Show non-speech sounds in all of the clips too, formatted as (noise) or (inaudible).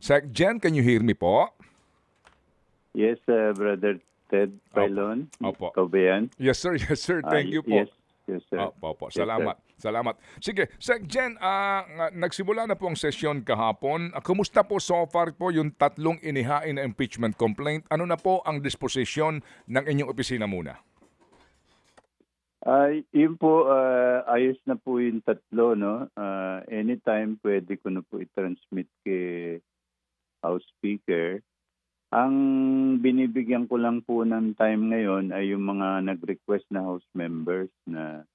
Sec Jen, can you hear me po? Yes, uh, Brother Ted Pailon. Opo. Ba yan? Yes sir, (laughs) yes sir. Ah, Thank you po. Yes, yes sir. Opo, opo. Yes, Salamat. Salamat. Sige, Sec Jen, ah, nga- nagsimula na po ang sesyon kahapon. Ah, kumusta po so far po yung tatlong inihain na impeachment complaint? Ano na po ang disposisyon ng inyong opisina muna? Ay, yun po, ah, ayos na po yung tatlo, no? Ah, anytime pwede ko na po i-transmit kay House Speaker. Ang binibigyan ko lang po ng time ngayon ay yung mga nag-request na House members na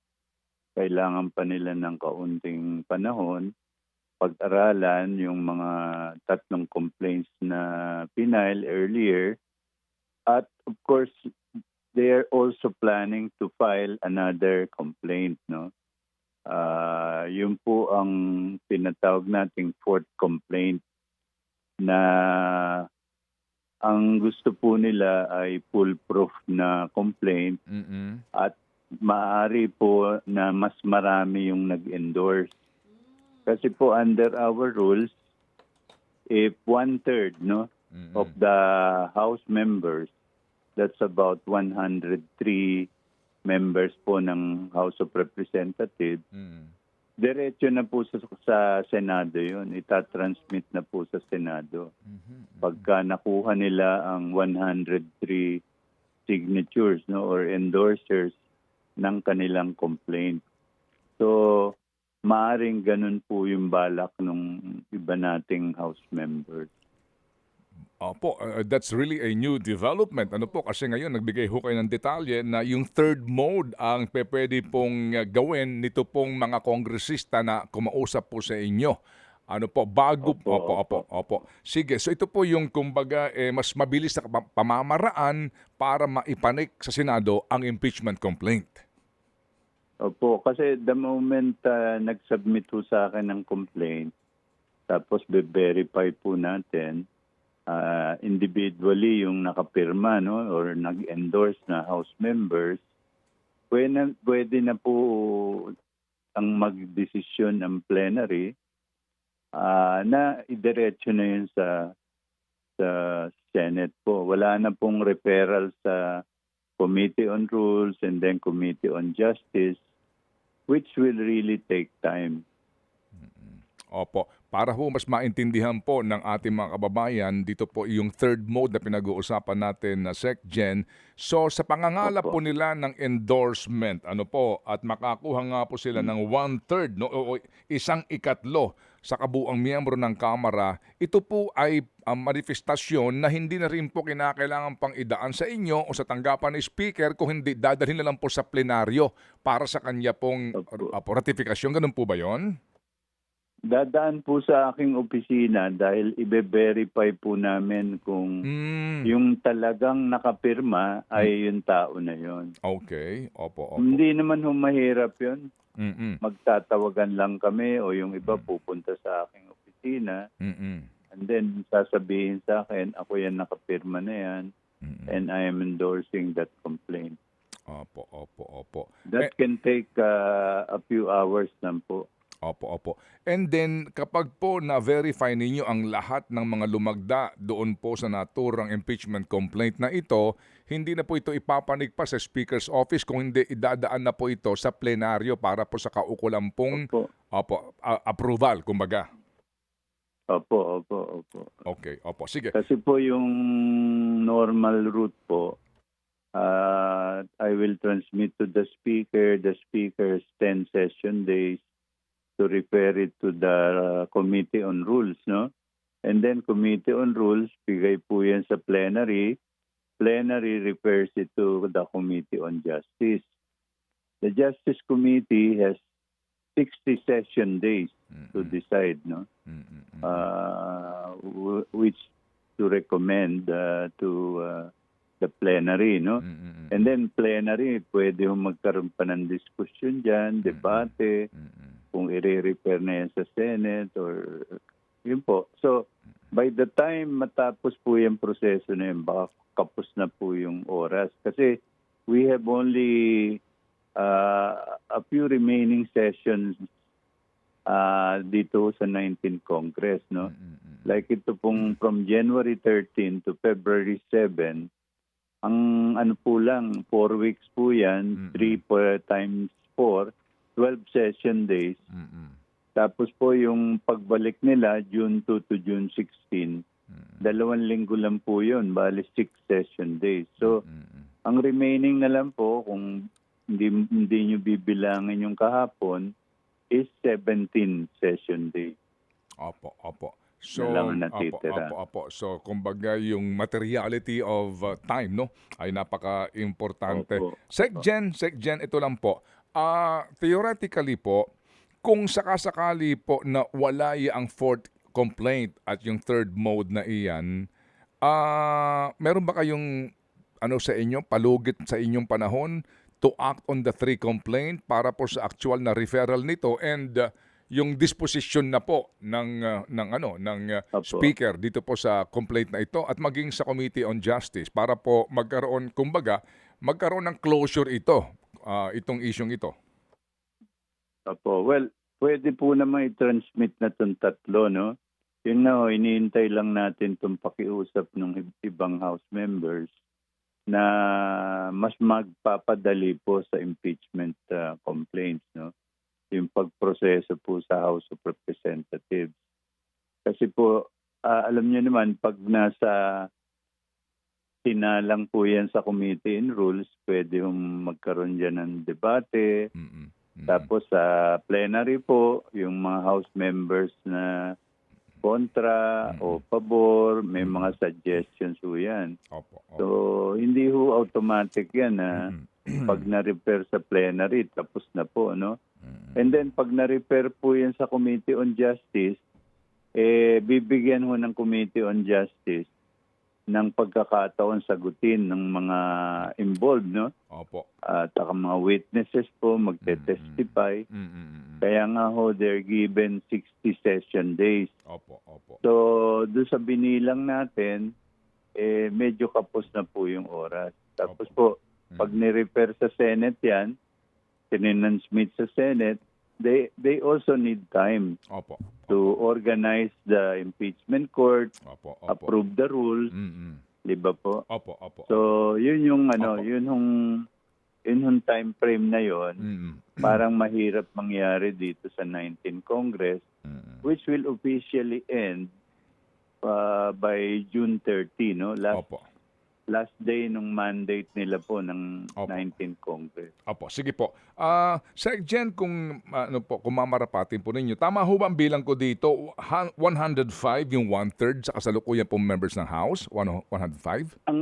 kailangan pa nila ng kaunting panahon pag-aralan yung mga tatlong complaints na pinail earlier. At of course, they are also planning to file another complaint, no? Ah, yun po ang tinatawag nating fourth complaint na ang gusto po nila ay foolproof na complaint Mm-mm. at maaari po na mas marami yung nag-endorse. Kasi po under our rules, if one-third no, Mm-mm. of the House members, that's about 103 members po ng House of Representatives, Mm. Diretso na po sa, sa Senado yun. Itatransmit na po sa Senado. Mhm. Pagka nakuha nila ang 103 signatures no or endorsers ng kanilang complaint. So, maaring ganun po yung balak ng iba nating House members. Opo, uh, that's really a new development. Ano po, kasi ngayon nagbigay ho kayo ng detalye na yung third mode ang pwede pong uh, gawin nito pong mga kongresista na kumausap po sa inyo. Ano po, bago Opo, opo, opo, opo. Sige, so ito po yung kumbaga eh, mas mabilis na pa- pamamaraan para maipanik sa Senado ang impeachment complaint. Opo, kasi the moment uh, nag-submit po sa akin ng complaint, tapos be-verify po natin uh, individually yung nakapirma no or nag-endorse na house members, pwede na, pwede na po ang magdesisyon ng plenary ah, na idiretso na yun sa sa Senate po. Wala na pong referral sa Committee on Rules and then Committee on Justice which will really take time. Opo, para ho mas maintindihan po ng ating mga kababayan, dito po yung third mode na pinag-uusapan natin na SecGen. So sa pangangala Opo. po nila ng endorsement, ano po, at makakuha nga po sila ng one-third, no, o, o isang ikatlo sa kabuang miyembro ng Kamara, ito po ay ang manifestasyon na hindi na rin po kinakailangan pang idaan sa inyo o sa tanggapan ni Speaker kung hindi dadalhin na lang po sa plenaryo para sa kanya pong Opo. uh, ratifikasyon. Ganun po ba yon? Dadaan po sa aking opisina dahil ibe-verify po namin kung Mm. yung talagang nakapirma ay yung tao na yon. Okay. Opo, opo. Hindi naman humahirap yon. Mm-mm. Magtatawagan lang kami o yung iba pupunta sa aking opisina Mm-mm. and then sasabihin sa akin, ako yan nakapirma na yan Mm-mm. and I am endorsing that complaint. Opo, opo, opo. That can take uh, a few hours lang po. Opo, opo. And then, kapag po na-verify ninyo ang lahat ng mga lumagda doon po sa naturang impeachment complaint na ito, hindi na po ito ipapanig pa sa Speaker's Office kung hindi idadaan na po ito sa plenaryo para po sa kaukulang pong Opo, opo, a- approval, kumbaga. opo, opo, opo. Okay, opo. Sige. Kasi po yung normal route po, uh, I will transmit to the speaker, the speaker's 10 session days to refer it to the uh, Committee on Rules, no? And then Committee on Rules, bigay po yan sa plenary. Plenary refers it to the Committee on Justice. The Justice Committee has 60 session days to Mm-mm. decide, no? Mm-mm. uh, which to recommend uh, to uh, the plenary, no? Mm-mm. And then plenary, pwede magkaroon pa ng discussion dyan, debate, Mm-mm. Kung i-refer na yan sa Senate or yun po. So, by the time matapos po yung proseso na yun, baka kapos na po yung oras. Kasi we have only uh, a few remaining sessions ah, dito sa 19th Congress, no? Like ito pong from January 13 to February 7, ang ano po lang, 4 weeks po yan, Mm-mm. 3 per times 4, 12 session days. Mm, mm, Tapos po yung pagbalik nila, June 2 to June 16, mm, dalawang linggo lang po yun, bali 6 session days. So, mm, mm. ang remaining na lang po, kung hindi, hindi nyo bibilangin yung kahapon, is 17 session days. Opo, opo. So, opo, opo, opo. So, kumbaga yung materiality of uh, time, no, ay napaka-importante. Opo. Secgen, Secgen, ito lang po. Ah, theoretically po, kung sakasakali po na wala ang fourth complaint at yung third mode na iyan, ah, meron ba kayong ano sa inyo, palugit sa inyong panahon to act on the three complaint para po sa actual na referral nito and uh, yung disposition na po ng uh, ng ano ng uh, speaker dito po sa complaint na ito at maging sa Committee on Justice para po magkaroon kumbaga magkaroon ng closure ito ah, itong isyong ito. Opo. Well, pwede po naman i-transmit na itong tatlo, no? Yun na, ho, iniintay lang natin itong pakiusap ng ib- ibang House members na mas magpapadali po sa impeachment uh, complaints, no? Yung pagproseso po sa House of Representatives. Kasi po, ah, alam niyo naman, pag nasa sinalang po yan sa Committee in Rules, pwede hong magkaroon dyan ng debate, Mm-mm. Mm-mm. tapos sa plenary po, yung mga House members na kontra Mm. o pabor, may Mm. mga suggestions po yan. opo, opo. So, hindi ho automatic yan na Mm-mm. pag na-repair sa plenary, tapos na po, no? Mm-mm. And then, pag na-repair po yan sa Committee on Justice, eh, bibigyan ho ng Committee on Justice ng pagkakataon sagutin ng mga involved, no? Opo. At saka mga witnesses po magte-testify. Mm-mm. Kaya nga ho, they're given 60 session days. Opo, opo. So, doon sa binilang natin, eh, medyo kapos na po yung oras. Tapos po, pag ni-repair sa Senate yan, tininan-smith sa Senate, they they also need time Opo. To organize the impeachment court, Opo, opo. approve the rules, Mm-mm. di ba po? Opo, opo. So, yun yung ano, Opo. yun yung yun yung time frame na yon Mm-mm. parang mahirap mangyari dito sa 19 Congress Mm-mm. which will officially end uh, by June 30 no last Opo. Last day ng mandate nila po ng Opo. 19 Congress Opo, sige po. Ah, Sec Jen, kung ano po, kung mamarapatin po ninyo, tama ho ba ang bilang ko dito? Han- 105 yung one-third sa kasalukuyan po members ng House? One- 105? ang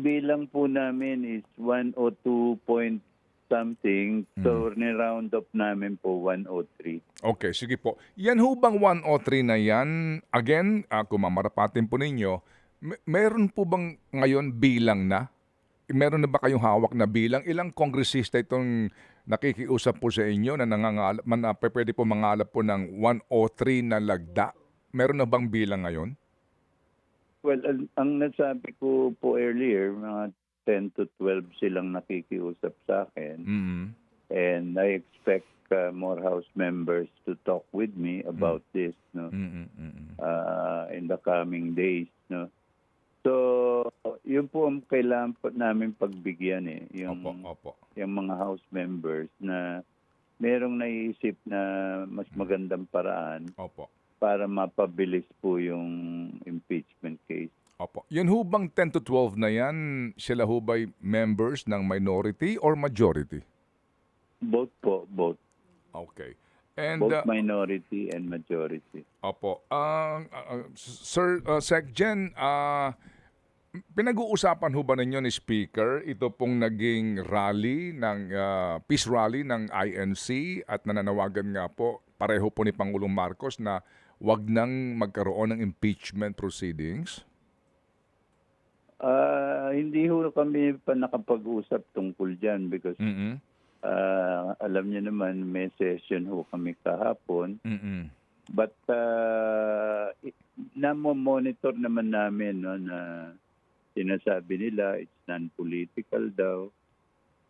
bilang po namin is 102 point something so ni-round up namin po 103 Okay, sige po. Yan ho bang 103 na yan? Again, ah, kung mamarapatin po ninyo, me- meron po bang ngayon bilang na? Meron na ba kayong hawak na bilang? Ilang kongresista itong nakikiusap po sa inyo na nangangalap, man, ah, pwede po mangalap po ng 103 na lagda? Meron na bang bilang ngayon? well ang, ang nasabi ko po earlier mga 10 to 12 silang nakikiusap sa akin mm and I expect uh, more House members to talk with me about this, no, Mm-mm. uh, in the coming days, no. So, yun po ang kailangan po namin pagbigyan eh, yung, Opo, opo. yung mga House members na merong naiisip na mas magandang paraan Opo. para mapabilis po yung impeachment case. Opo. Yan ho bang 10 to 12 na yan, sila ho ba'y members ng minority or majority? Both po, both. Okay. And both uh, minority and majority. Opo. Ah, ah, Sir uh, Sec Jen, ah, pinag-uusapan ho ba ninyo ni Speaker ito pong naging rally ng ah, peace rally ng INC at nananawagan nga po pareho po ni Pangulong Marcos na wag nang magkaroon ng impeachment proceedings? Ah, hindi ho kami pa nakapag-usap tungkol dyan because Mm. Ah, alam niyo naman may session ho kami kahapon. Mm. But uh, namo-monitor naman namin no, na sinasabi nila it's non-political daw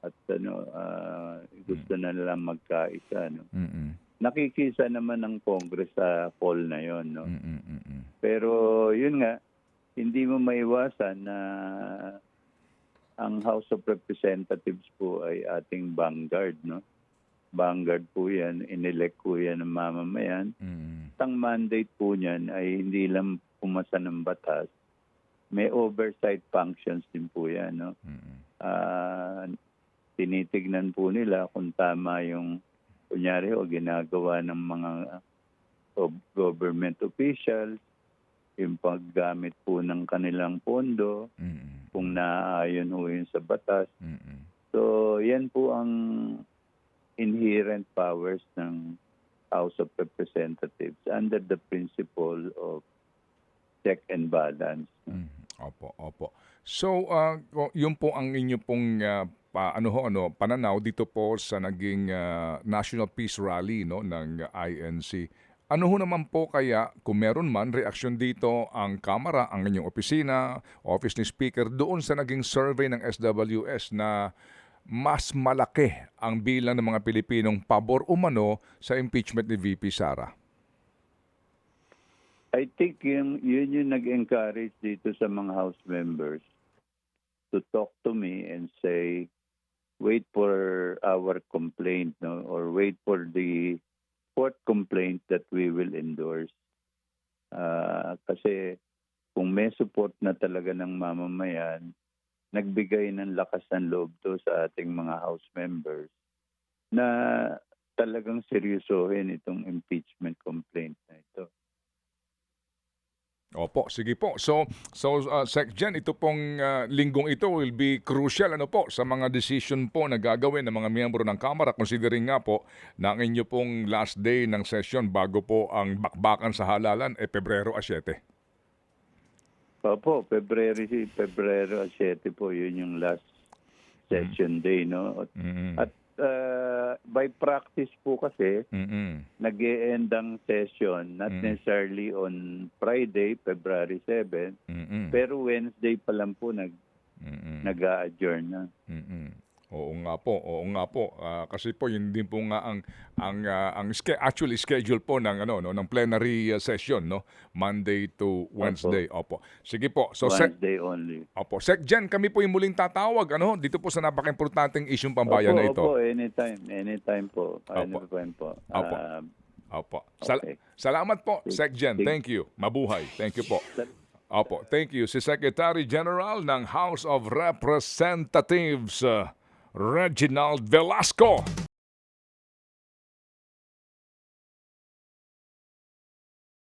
at ano ah, gusto na nilang magkaisa no. Mm. nakikisa naman ng Congress sa call na yon, no? Mm, mm, mm, mm. Pero yun nga, hindi mo maiwasan na ang House of Representatives po ay ating vanguard, no? Vanguard po yan, inelect po yan ng mamamayan. Mm, Ang mandate po niyan ay hindi lang pumasa ng batas, may oversight functions din po yan, no? mm, Ah, tinitignan po nila kung tama yung kunyari o ginagawa ng mga uh, government officials, yung paggamit po ng kanilang pondo, mm, kung naaayon ho yun sa batas. mm, mm. So, yan po ang inherent powers ng House of Representatives under the principle of check and balance. Mm, Opo, opo. So, ko- yun po ang inyo pong ah, pa, ano ho, ano, pananaw dito po sa naging ah, National Peace Rally no, ng INC. Ano ho naman po kaya, kung meron man, reaksyon dito ang Kamara, ang inyong opisina, office ni Speaker, doon sa naging survey ng SWS na mas malaki ang bilang ng mga Pilipinong pabor umano sa impeachment ni VP Sara. I think yung, yun yung nag-encourage dito sa mga House members to talk to me and say, wait for our complaint, no? or wait for the fourth complaint that we will endorse. Ah, kasi kung may support na talaga ng mamamayan, nagbigay ng lakas ng loob to sa ating mga House members na talagang seryosohin itong impeachment complaint na ito. Opo, sige po. So, so uh, Sec Gen, ito pong uh, linggong ito will be crucial ano po sa mga decision po na gagawin ng mga miyembro ng Kamara considering nga po na ang inyo pong last day ng session bago po ang bakbakan sa halalan eh Pebrero a 7. Opo, Pebrero, Pebrero 7 po, yun yung last session day, no? At, Mm. at uh, by practice po kasi, Mm. nag end ang session, not Mm. necessarily on Friday, February 7, Mm. pero Wednesday pa lang po nag, Mm. nag-a-adjourn na. Mm-mm. Oo nga po, oo nga po. Ah, kasi po yun din po nga ang ang ah, ang ske- actually schedule po ng ano no ng plenary ah, session no Monday to Wednesday. Opo. Sige po. So Sec, Wednesday only. Opo. Sec Gen, kami po yung muling tatawag ano dito po sa napaka-importanteng isyung pambayan opo, na ito. Opo, anytime. Anytime po. Opo. Anytime po. Opo. Opo. Sal- Okay. Salamat po, Sec. Sige. Thank you. Mabuhay. Thank you po. Opo, thank you. Si Secretary General ng House of Representatives, uh, Reginald Velasco.